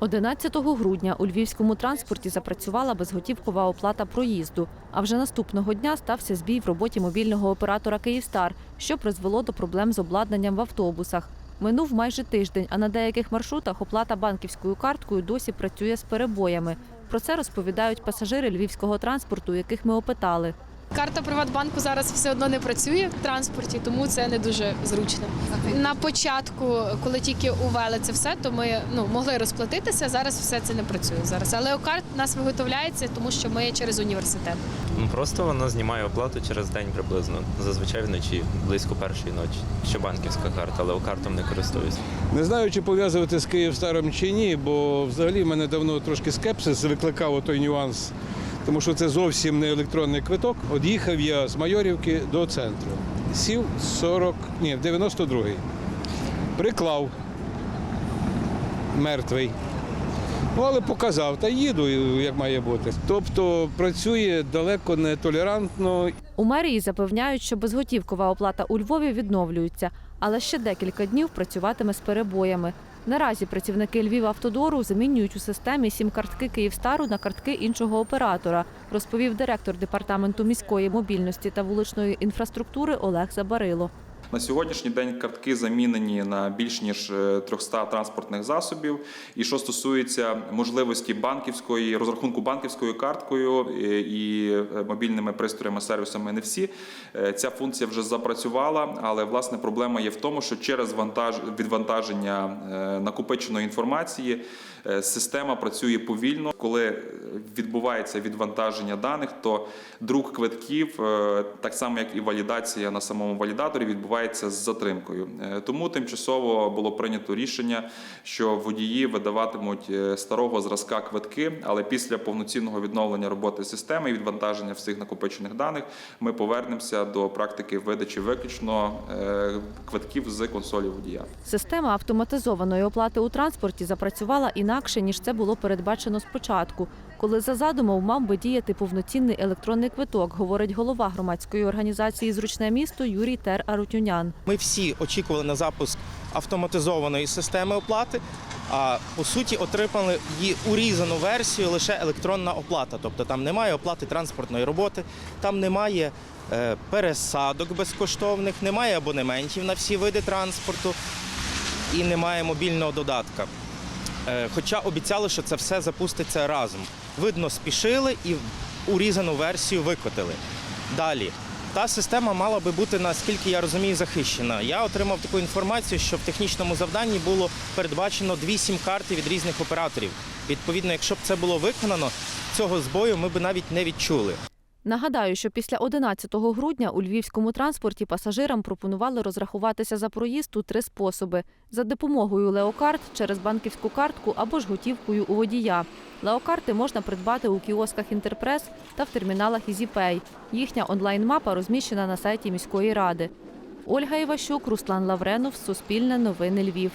11 грудня у львівському транспорті запрацювала безготівкова оплата проїзду. А вже наступного дня стався збій в роботі мобільного оператора Київстар, що призвело до проблем з обладнанням в автобусах. Минув майже тиждень, а на деяких маршрутах оплата банківською карткою досі працює з перебоями. Про це розповідають пасажири львівського транспорту, яких ми опитали. Карта Приватбанку зараз все одно не працює в транспорті, тому це не дуже зручно. На початку, коли тільки увели це все, то ми ну могли розплатитися. Зараз все це не працює зараз. Але окарт у нас виготовляється, тому що ми через університет. Просто воно знімає оплату через день приблизно. Зазвичай вночі, близько першої ночі. Ще банківська карта, але картом не користуюсь. Не знаю, чи пов'язувати з Київстаром чи ні, бо взагалі в мене давно трошки скепсис викликав той нюанс, тому що це зовсім не електронний квиток. От їхав я з Майорівки до центру. Сів 40, ні, 92-й. Приклав мертвий. Ну, але показав, та їду, як має бути. Тобто працює далеко не толерантно У мерії запевняють, що безготівкова оплата у Львові відновлюється, але ще декілька днів працюватиме з перебоями. Наразі працівники Львівавтодору замінюють у системі сім-картки Київстару на картки іншого оператора, розповів директор департаменту міської мобільності та вуличної інфраструктури Олег Забарило. На сьогоднішній день картки замінені на більш ніж е, 300 транспортних засобів. І що стосується можливості банківської розрахунку банківською карткою е, і е, мобільними пристроями, сервісами, не всі е, ця функція вже запрацювала. Але власне проблема є в тому, що через вантаж відвантаження е, накопиченої інформації е, система працює повільно. Коли відбувається відвантаження даних, то друк квитків, е, так само як і валідація на самому валідаторі, відбувається з затримкою. Е, Тому тимчасово було прийнято рішення, що водії видаватимуть е, старого зразка квитки, але після повноцінного відновлення роботи системи і відвантаження всіх накопичених даних ми повернемося до практики видачі виключно е, квитків з консолі водія. Система автоматизованої оплати у транспорті запрацювала інакше, ніж це було передбачено спочатку, коли за задумом мав би діяти повноцінний електронний квиток, говорить голова громадської організації Зручне місто Юрій Тер Арутюнян. Ми всі очікували на запуск автоматизованої системи оплати, а по суті отримали її урізану версію лише електронна оплата. Тобто там немає оплати транспортної роботи, там немає е, пересадок безкоштовних, немає абонементів на всі види транспорту і немає мобільного додатка. Е, Хоча обіцяли, що це все запуститься разом. Видно, спішили і урізану версію викотили. Далі. Та система мала би бути, наскільки я розумію, захищена. Я отримав таку інформацію, що в технічному завданні було передбачено дві сім-карти від різних операторів. Відповідно, якщо б це було виконано, цього збою ми б навіть не відчули. Нагадаю, що після 11 грудня у львівському транспорті пасажирам пропонували розрахуватися за проїзд у три способи: за допомогою леокарт через банківську картку або ж готівкою у водія. Леокарти можна придбати у кіосках Інтерпрес та в терміналах EasyPay. Їхня онлайн-мапа розміщена на сайті міської ради. Ольга Іващук, Руслан Лавренов, Суспільне новини Львів.